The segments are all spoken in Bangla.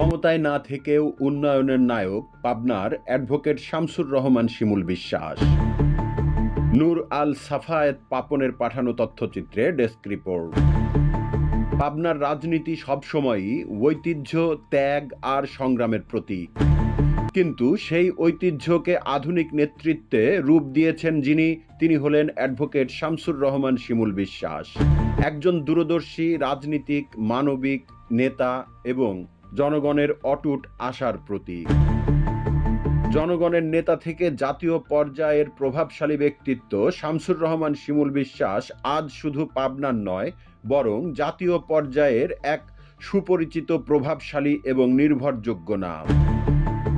ক্ষমতায় না থেকেও উন্নয়নের নায়ক পাবনার অ্যাডভোকেট শামসুর রহমান শিমুল বিশ্বাস। নূর আল সাফায়েত পাপনের পাঠানো তথ্যচিত্রে ডেস্ক রিপোর্ট। পাবনার রাজনীতি সবসময়ই ঐতিহ্য, ত্যাগ আর সংগ্রামের প্রতীক। কিন্তু সেই ঐতিহ্যকে আধুনিক নেতৃত্বে রূপ দিয়েছেন যিনি, তিনি হলেন অ্যাডভোকেট শামসুর রহমান শিমুল বিশ্বাস। একজন দূরদর্শী, রাজনীতিক, মানবিক নেতা এবং জনগণের অটুট আশার প্রতীক। জনগণের নেতা থেকে জাতীয় পর্যায়ের প্রভাবশালী ব্যক্তিত্ব শামসুর রহমান শিমুল বিশ্বাস আজ শুধু পাবনার নয়, বরং জাতীয় পর্যায়ের এক সুপরিচিত প্রভাবশালী এবং নির্ভরযোগ্য নাম।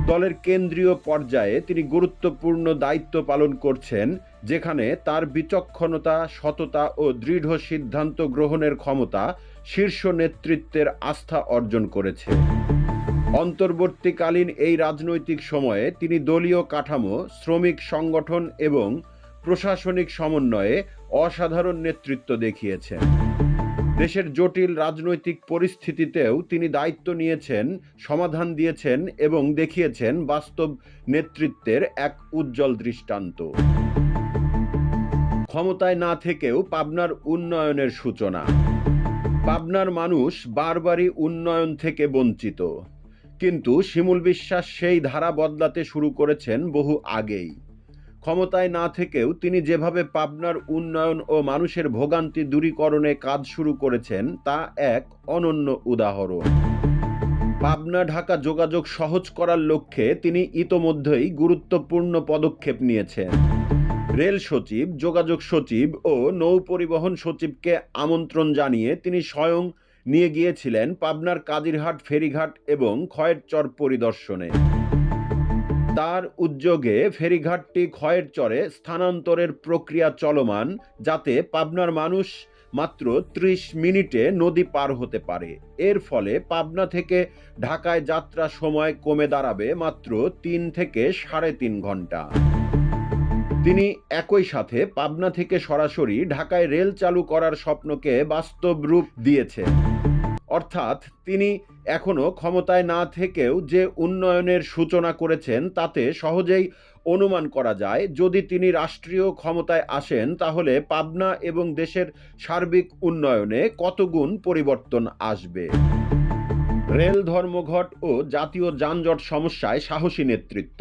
দলের কেন্দ্রীয় পর্যায়ে তিনি গুরুত্বপূর্ণ দায়িত্ব পালন করছেন, যেখানে তার বিচক্ষণতা, সততা ও দৃঢ় সিদ্ধান্ত গ্রহণের ক্ষমতা শীর্ষ নেতৃত্বের আস্থা অর্জন করেছে। অন্তর্বর্তীকালীন এই রাজনৈতিক সময়ে তিনি দলীয় কাঠামো, শ্রমিক সংগঠন এবং প্রশাসনিক সমন্বয়ে অসাধারণ নেতৃত্ব দেখিয়েছেন। দেশের জটিল রাজনৈতিক পরিস্থিতিতেও তিনি দায়িত্ব নিয়েছেন, সমাধান দিয়েছেন এবং দেখিয়েছেন বাস্তব নেতৃত্বের এক উজ্জ্বল দৃষ্টান্ত। ক্ষমতায় না থেকেও পাবনার উন্নয়নের সূচনা। পাবনার মানুষ বারবারই উন্নয়ন থেকে বঞ্চিত। কিন্তু শিমুল বিশ্বাস সেই ধারা বদলাতে শুরু করেছেন বহু আগেই। ক্ষমতায় না থেকেও তিনি যেভাবে পাবনার উন্নয়ন ও মানুষের ভোগান্তি দূরীকরণে কাজ শুরু করেছেন, তা এক অনন্য উদাহরণ। পাবনা ঢাকা যোগাযোগ সহজ করার লক্ষ্যে তিনি ইতোমধ্যেই গুরুত্বপূর্ণ পদক্ষেপ নিয়েছেন। রেল সচিব, যোগাযোগ সচিব ও নৌ পরিবহন সচিবকে আমন্ত্রণ জানিয়ে তিনি স্বয়ং নিয়ে গিয়েছিলেন পাবনার কাজিরহাট, ফেরিঘাট এবং খয়েরচর পরিদর্শনে। তার উদ্যোগে ফেরিঘাটটি ক্ষয়ের চরে স্থানান্তরের প্রক্রিয়া চলমান, যাতে পাবনার মানুষ মাত্র ত্রিশ মিনিটে নদী পার হতে পারে। এর ফলে পাবনা থেকে ঢাকায় যাত্রা সময় কমে দাঁড়াবে মাত্র তিন থেকে সাড়ে তিন ঘণ্টা। তিনি একই সাথে পাবনা থেকে সরাসরি ঢাকায় রেল চালু করার স্বপ্নকে বাস্তব রূপ দিয়েছেন অর্থাৎ তিনি এখনও ক্ষমতায় না থেকেও যে উন্নয়নের সূচনা করেছেন তাতে সহজেই অনুমান করা যায়, যদি তিনি রাষ্ট্রীয় ক্ষমতায় আসেন তাহলে পাবনা এবং দেশের সার্বিক উন্নয়নে কতগুণ পরিবর্তন আসবে? রেল ধর্মঘট ও জাতীয় যানজট সমস্যায় সাহসী নেতৃত্ব।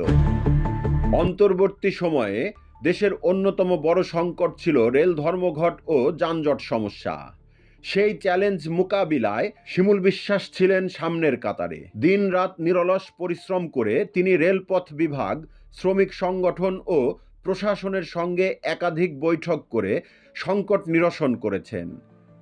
অন্তর্বর্তী সময়ে দেশের অন্যতম বড় সংকট ছিল রেল ধর্মঘট ও যানজট সমস্যা। সেই চ্যালেঞ্জ মোকাবিলায় শিমুল বিশ্বাস ছিলেন সামনের কাতারে। দিন রাত নিরলস পরিশ্রম করে তিনি রেলপথ বিভাগ, শ্রমিক সংগঠন ও প্রশাসনের সঙ্গে একাধিক বৈঠক করে সংকট নিরসন করেছেন।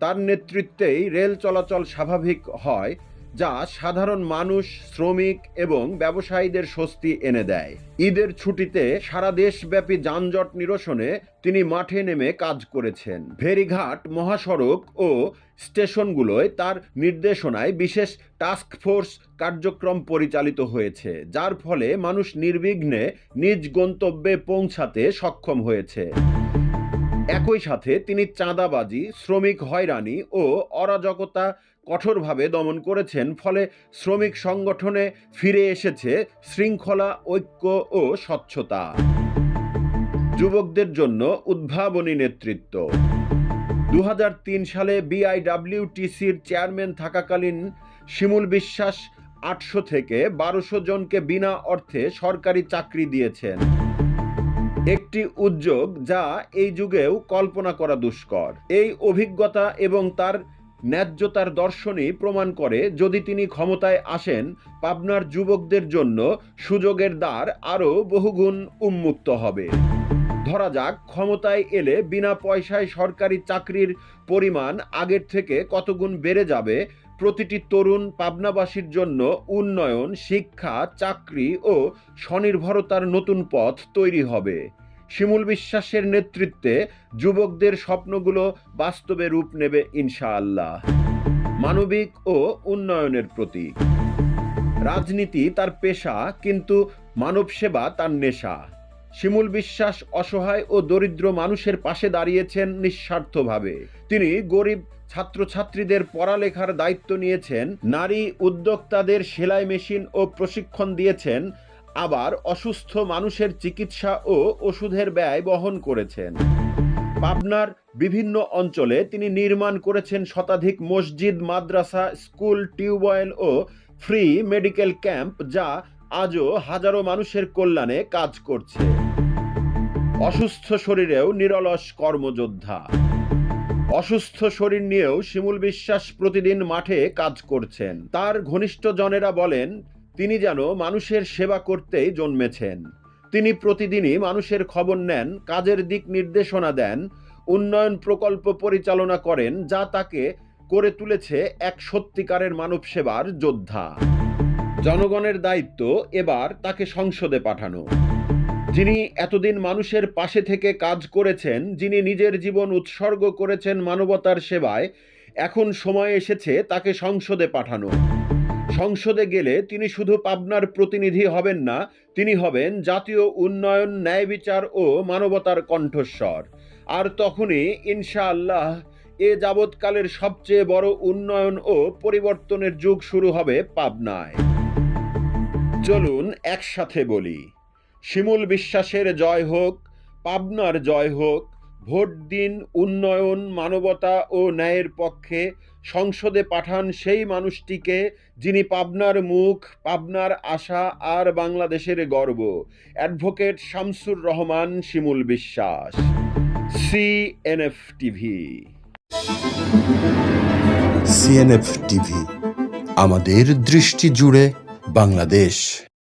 তার নেতৃত্বেই রেল চলাচল স্বাভাবিক হয় যা সাধারণ মানুষ, শ্রমিক এবং ব্যবসায়ীদের স্বস্তি এনে দেয়। ঈদের ছুটিতে সারা দেশব্যাপী যানজট নিরসনে তিনি মাঠে নেমে কাজ করেছেন। ফেরিঘাট, মহাসড়ক ও স্টেশনগুলোয় তার নির্দেশনায় বিশেষ টাস্ক ফোর্স কার্যক্রম পরিচালিত হয়েছে, যার ফলে মানুষ নির্বিঘ্নে নিজ গন্তব্যে পৌঁছাতে সক্ষম হয়েছে। একই সাথে তিনি চাঁদাবাজি, শ্রমিক হয়রানি ও অরাজকতা কঠোরভাবে দমন করেছেন, ফলে শ্রমিক সংগঠনে ফিরে এসেছে শৃঙ্খলা, ঐক্য ও স্বচ্ছতা। যুবকদের জন্য উদ্ভাবনী নেতৃত্ব। দুহাজার তিন সালে বিআইডাব্লিউটিসির চেয়ারম্যান থাকাকালীন শিমুল বিশ্বাস আটশো থেকে বারোশো জনকে বিনা অর্থে সরকারি চাকরি দিয়েছেন। একটি উদ্যোগ যা এই যুগেও কল্পনা করা দুষ্কর। এই অভিজ্ঞতা এবং তার ন্যায্যতার দর্শনই প্রমাণ করে যদি তিনি ক্ষমতায় আসেন, পাবনার যুবকদের জন্য সুযোগের দ্বার আরও বহুগুণ উন্মুক্ত হবে। ধরা যাক, ক্ষমতায় এলে বিনা পয়সায় সরকারি চাকরির পরিমাণ আগের থেকে কতগুণ বেড়ে যাবে, প্রতিটি তরুণ পাবনাবাসীর জন্য উন্নয়ন, শিক্ষা, চাকরি ও স্বনির্ভরতার নতুন পথ তৈরি হবে। শিমুল বিশ্বাসের নেতৃত্বে যুবকদের স্বপ্নগুলো বাস্তবে রূপ নেবে ইনশাআল্লাহ। মানবিক ও উন্নয়নের প্রতীক। রাজনীতি তার পেশা, কিন্তু মানব সেবা তার নেশা। শিমুল বিশ্বাস অসহায় ও দরিদ্র মানুষের পাশে দাঁড়িয়েছেন নিঃস্বার্থভাবে। তিনি গরিব ছাত্রছাত্রীদের পড়ালেখার দায়িত্ব নিয়েছেন, নারী উদ্যোক্তাদের সেলাই মেশিন ও প্রশিক্ষণ দিয়েছেন আবার অসুস্থ মানুষের চিকিৎসা ও ওষুধের ব্যয় বহন করেছেন। পাবনার বিভিন্ন অঞ্চলে তিনি নির্মাণ করেছেন শতাধিক মসজিদ, মাদ্রাসা, স্কুল, টিউবওয়েল ও ফ্রি মেডিকেল ক্যাম্প যা আজও হাজারো মানুষের কল্যাণে কাজ করছে। অসুস্থ শরীরেও নিরলস কর্মযোদ্ধা। অসুস্থ শরীর নিয়েও শিমুল বিশ্বাস প্রতিদিন মাঠে কাজ করছেন। তার ঘনিষ্ঠ জনেরা বলেন তিনি যেন মানুষের সেবা করতেই জন্মেছেন। তিনি প্রতিদিনই মানুষের খবর নেন, কাজের দিক নির্দেশনা দেন, উন্নয়ন প্রকল্প পরিচালনা করেন, যা তাকে করে তুলেছে এক সত্যিকারের মানব সেবার যোদ্ধা। জনগণের দায়িত্ব এবার তাকে সংসদে পাঠানো। যিনি এতদিন মানুষের পাশে থেকে কাজ করেছেন, যিনি নিজের জীবন উৎসর্গ করেছেন মানবতার সেবায়, এখন সময় এসেছে তাকে সংসদে পাঠানো। সংসদে গেলে তিনি শুধু পাবনার প্রতিনিধি হবেন না, তিনি হবেন জাতীয় উন্নয়ন, ন্যায় বিচার ও মানবতার কণ্ঠস্বর। আর তখনই ইনশাআল্লাহ এ যাবৎকালের সবচেয়ে বড় উন্নয়ন ও পরিবর্তনের যুগ শুরু হবে পাবনায়। চলুন একসাথে বলি, শিমুল বিশ্বাসের জয় হোক, পাবনার জয় হোক ভোট দিন, উন্নয়ন, মানবতা ও ন্যায়ের পক্ষে সংসদে পাঠান সেই মানুষটিকে যিনি পাবনার মুখ, পাবনার আশা আর বাংলাদেশের গর্ব। Advocate Shamsur Rahman, Shimul Biswas. CNF TV CNF TV আমাদের দৃষ্টি জুড়ে বাংলাদেশ।